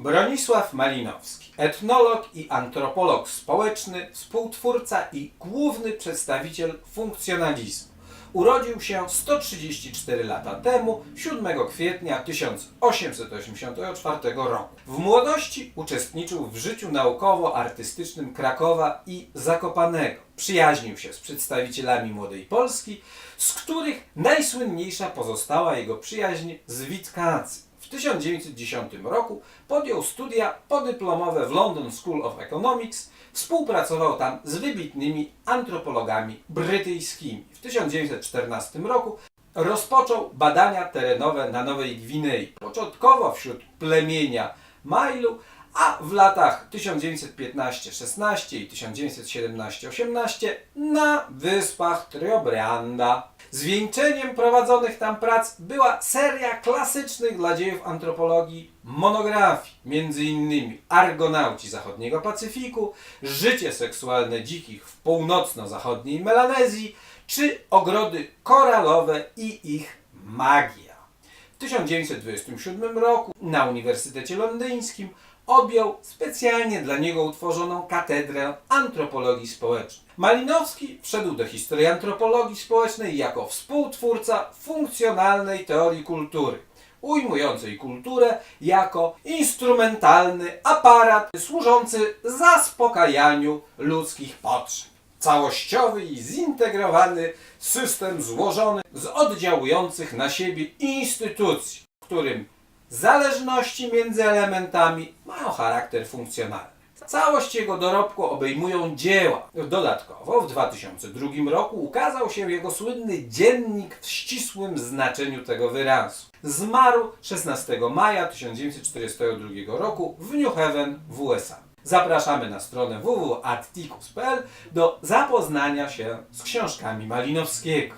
Bronisław Malinowski, etnolog i antropolog społeczny, współtwórca i główny przedstawiciel funkcjonalizmu. Urodził się 134 lata temu, 7 kwietnia 1884 roku. W młodości uczestniczył w życiu naukowo-artystycznym Krakowa i Zakopanego. Przyjaźnił się z przedstawicielami Młodej Polski, z których najsłynniejsza pozostała jego przyjaźń z Witkacym. W 1910 roku podjął studia podyplomowe w London School of Economics. Współpracował tam z wybitnymi antropologami brytyjskimi. W 1914 roku rozpoczął badania terenowe na Nowej Gwinei. Początkowo wśród plemienia Mailu, a w latach 1915-16 i 1917-18 na wyspach Triobrianda. Zwieńczeniem prowadzonych tam prac była seria klasycznych dla dziejów antropologii monografii, innymi Argonauci Zachodniego Pacyfiku, Życie seksualne dzikich w północno-zachodniej Melanezji, czy Ogrody koralowe i ich magia. W 1927 roku na Uniwersytecie Londyńskim objął specjalnie dla niego utworzoną katedrę antropologii społecznej. Malinowski wszedł do historii antropologii społecznej jako współtwórca funkcjonalnej teorii kultury, ujmującej kulturę jako instrumentalny aparat służący zaspokajaniu ludzkich potrzeb całościowy i zintegrowany system złożony z oddziałujących na siebie instytucji, w którym zależności między elementami mają charakter funkcjonalny. Całość jego dorobku obejmują dzieła. Dodatkowo w 2002 roku ukazał się jego słynny dziennik w ścisłym znaczeniu tego wyrazu. Zmarł 16 maja 1942 roku w New Haven w USA. Zapraszamy na stronę www.atticus.pl do zapoznania się z książkami Malinowskiego.